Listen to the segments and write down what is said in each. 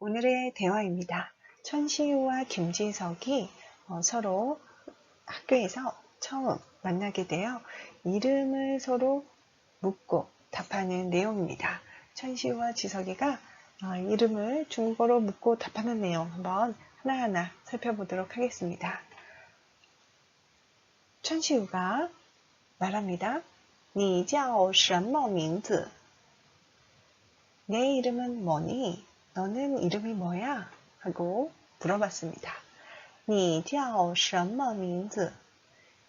오늘의 대화입니다. 천시우와 김지석이 어, 서로 학교에서 처음 만나게 되어 이름을 서로 묻고 답하는 내용입니다. 천시우와 지석이가 어, 이름을 중국어로 묻고 답하는 내용 한번 하나하나 살펴보도록 하겠습니다. 천시우가 말합니다. 你叫什么名字? 내 이름은 뭐니? 너는 이름이 뭐야? 하고 물어봤습니다. 你叫什么名字?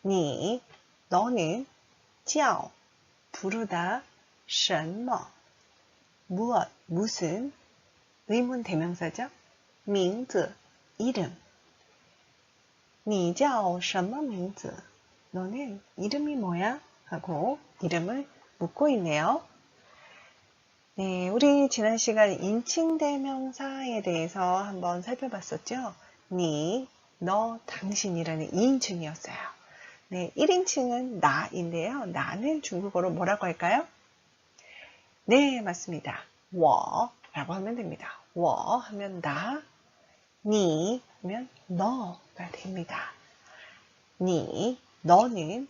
你 너는 叫 부르다 什么 무엇 무슨 의문 대명사죠? 名字 이름 你叫什么名字? 너는 이름이 뭐야? 하고 이름을 묻고 있네요. 네, 우리 지난 시간 인칭 대명사에 대해서 한번 살펴봤었죠? 니, 너, 당신이라는 2인칭이었어요. 네, 1인칭은 나인데요. 나는 중국어로 뭐라고 할까요? 네, 맞습니다. 워라고 하면 됩니다. 워 하면 나, 니 하면 너가 됩니다. 니, 너는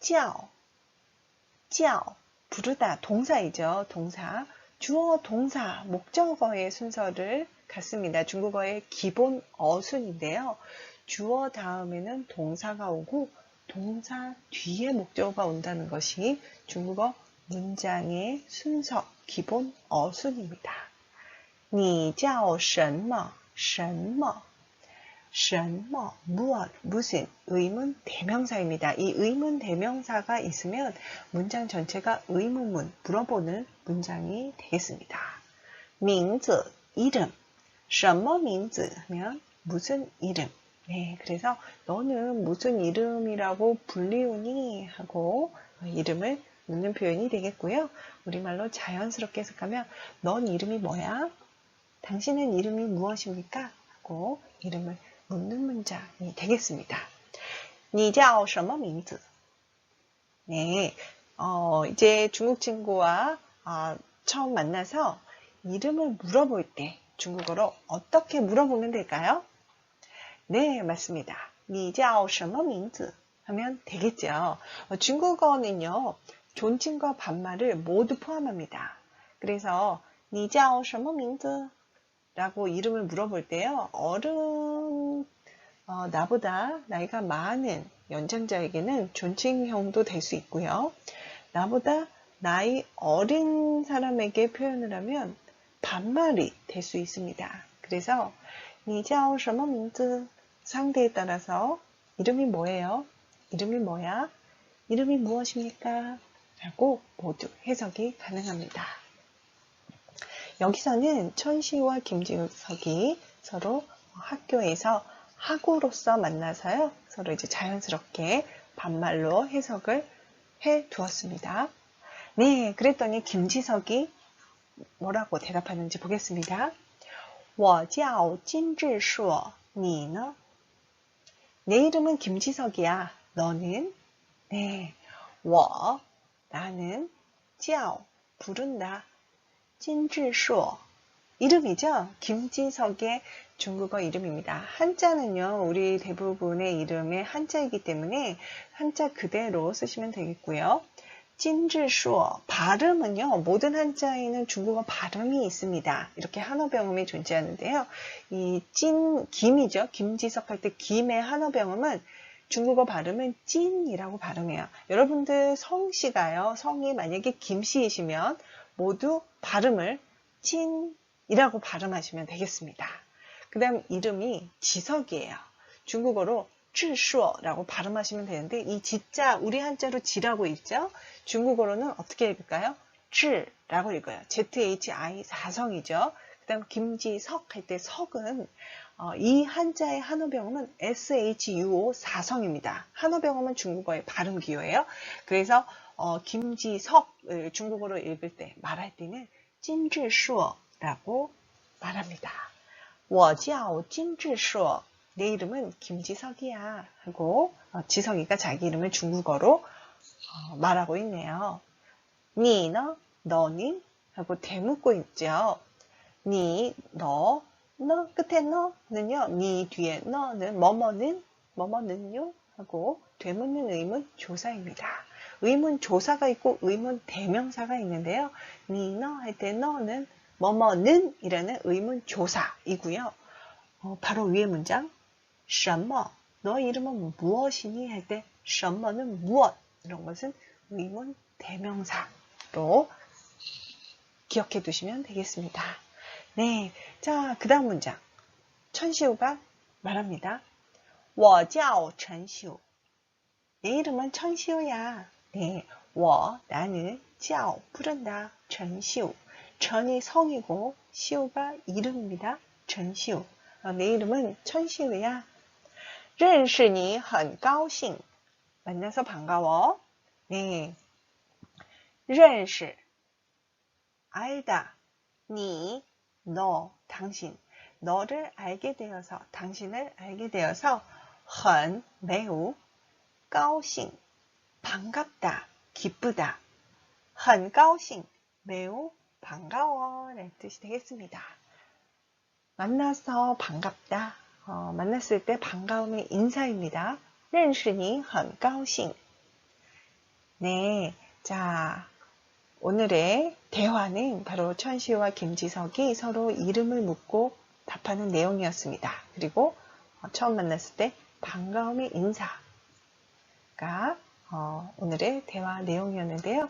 叫,叫 부르다 동사이죠. 동사. 주어, 동사, 목적어의 순서를 갖습니다. 중국어의 기본 어순인데요. 주어 다음에는 동사가 오고 동사 뒤에 목적어가 온다는 것이 중국어 문장의 순서, 기본 어순입니다. 你叫什么?什么? 什么, 무엇, 무슨, 의문 대명사입니다. 이 의문 대명사가 있으면 문장 전체가 의문문, 물어보는 문장이 되겠습니다. 名字, 이름, 什么名字 하면 무슨 이름. 네, 그래서 너는 무슨 이름이라고 불리우니 하고 이름을 묻는 표현이 되겠고요. 우리말로 자연스럽게 해석하면 넌 이름이 뭐야? 당신은 이름이 무엇입니까? 하고 이름을 묻는 문장이 되겠습니다. 你叫什么名字? 네, 어, 이제 중국 친구와 어, 처음 만나서 이름을 물어볼 때 중국어로 어떻게 물어보면 될까요? 네, 맞습니다. 你叫什么名字? 하면 되겠죠. 어, 중국어는요, 존칭과 반말을 모두 포함합니다. 그래서 你叫什么名字? 라고 이름을 물어볼 때요. 어른 어, 나보다 나이가 많은 연장자에게는 존칭형도 될 수 있고요. 나보다 나이 어린 사람에게 표현을 하면 반말이 될 수 있습니다. 그래서 你叫什么名字 상대에 따라서 이름이 뭐예요? 이름이 뭐야? 이름이 무엇입니까? 라고 모두 해석이 가능합니다. 여기서는 천시와 김지석이 서로 학교에서 학우로서 만나서요. 서로 이제 자연스럽게 반말로 해석을 해 두었습니다. 네, 그랬더니 김지석이 뭐라고 대답하는지 보겠습니다. 我叫金智硕,你呢? 내 이름은 김지석이야. 너는? 네, 我 나는 叫 부른다. 金智硕 이름이죠. 김지석의 중국어 이름입니다. 한자는요, 우리 대부분의 이름의 한자이기 때문에 한자 그대로 쓰시면 되겠고요. 찐즈쇼 발음은요 모든 한자에는 중국어 발음이 있습니다. 이렇게 한어 병음이 존재하는데요. 이 찐 김이죠. 김지석 할 때 김의 한어 병음은 중국어 발음은 찐이라고 발음해요. 여러분들 성씨가요. 성이 만약에 김씨이시면 모두 발음을 찐이라고 발음하시면 되겠습니다. 그 다음 이름이 지석이에요. 중국어로 쯔쇼라고 발음하시면 되는데 이 지자 우리 한자로 지라고 읽죠. 중국어로는 어떻게 읽을까요? 쯔라고 읽어요. ZHI 사성이죠. 그 다음 김지석 할 때 석은 어, 이 한자의 한어 병음은 SHUO 사성입니다. 한어 병음은 중국어의 발음 기호예요. 그래서 어, 김지석을 중국어로 읽을 때 말할 때는 찐즈쇼라고 말합니다. 워지아오 김지수. 내 이름은 김지석이야. 하고 어, 지석이가 자기 이름을 중국어로 어, 말하고 있네요. 니너 너는 하고 대묻고 있죠. 니, 너, 너 끝에 너는요. 니 뒤에 너는 뭐뭐는 뭐뭐는요 하고 되묻는 의문 조사입니다. 의문 조사가 있고 의문 대명사가 있는데요. 니너 할 때 너는 뭐뭐는 이라는 의문 조사이고요. 어, 바로 위에 문장 什么 너 이름은 무엇이니 할 때 什么는 무엇 이런 것은 의문 대명사로 기억해 두시면 되겠습니다. 네, 자, 그 다음 문장. 천시우가 말합니다. 我叫陈秀. 내 이름은 천시우야. 네, 我, 나는, 叫, 부른다. 천시우. 천이 성이고, 시우가 이름입니다. 천시우. 어, 내 이름은 천시우야. 认识你很高兴. 만나서 반가워. 네. 认识 알다. 니 너, 당신, 너를 알게 되어서, 당신을 알게 되어서, 很, 매우, 高兴, 반갑다, 기쁘다, 很高兴, 매우 반가워, 라는 뜻이 되겠습니다. 만나서 반갑다, 어, 만났을 때 반가움의 인사입니다. 认识你很高兴. 네, 자, 오늘의 대화는 바로 천시호와 김지석이 서로 이름을 묻고 답하는 내용이었습니다. 그리고 어, 처음 만났을 때 반가움의 인사가 어, 오늘의 대화 내용이었는데요.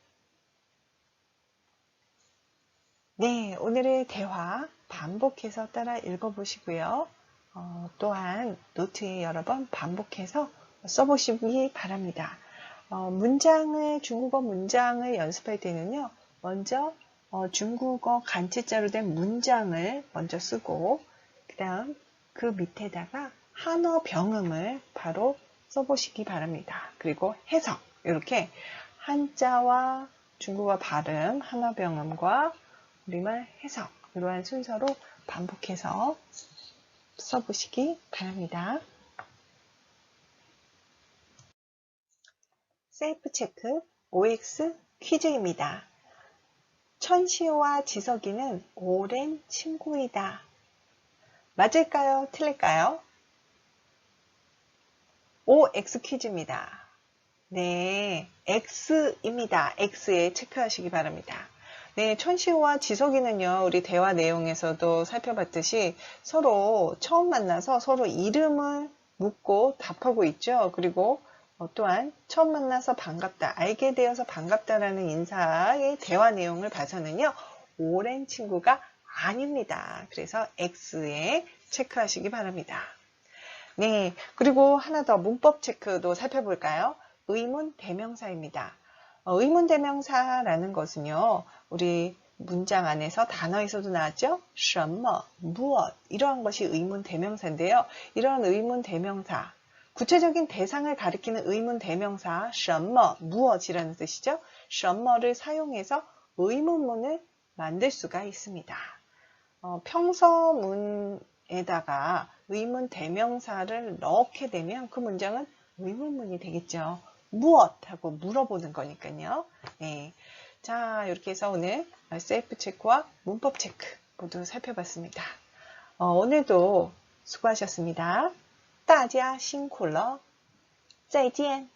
네, 오늘의 대화 반복해서 따라 읽어보시고요. 어, 또한 노트에 여러 번 반복해서 써보시기 바랍니다. 어, 문장을, 중국어 문장을 연습할 때는요, 먼저 어, 중국어 간체자로 된 문장을 먼저 쓰고 그 다음 그 밑에다가 한어 병음을 바로 써보시기 바랍니다. 그리고 해석 이렇게 한자와 중국어 발음, 한어 병음과 우리말 해석 이러한 순서로 반복해서 써보시기 바랍니다. 셀프 체크 OX 퀴즈입니다. 천시호와 지석이는 오랜 친구이다. 맞을까요? 틀릴까요? OX 퀴즈입니다. 네, X입니다. X에 체크하시기 바랍니다. 네, 천시호와 지석이는요, 우리 대화 내용에서도 살펴봤듯이 서로 처음 만나서 서로 이름을 묻고 답하고 있죠. 그리고 어, 또한 처음 만나서 반갑다, 알게 되어서 반갑다라는 인사의 대화 내용을 봐서는요, 오랜 친구가 아닙니다. 그래서 X에 체크하시기 바랍니다. 네, 그리고 하나 더 문법 체크도 살펴볼까요? 의문 대명사입니다. 어, 의문 대명사라는 것은요, 우리 문장 안에서 단어에서도 나왔죠? 什么, 무엇 이러한 것이 의문 대명사인데요. 이러한 의문 대명사 구체적인 대상을 가리키는 의문 대명사 什么 무엇이라는 뜻이죠. 什么를 사용해서 의문문을 만들 수가 있습니다. 어, 평서문에다가 의문 대명사를 넣게 되면 그 문장은 의문문이 되겠죠. 무엇하고 물어보는 거니까요. 네. 자, 이렇게 해서 오늘 셀프 체크와 문법 체크 모두 살펴봤습니다. 어, 오늘도 수고하셨습니다. 大家辛苦了，再见。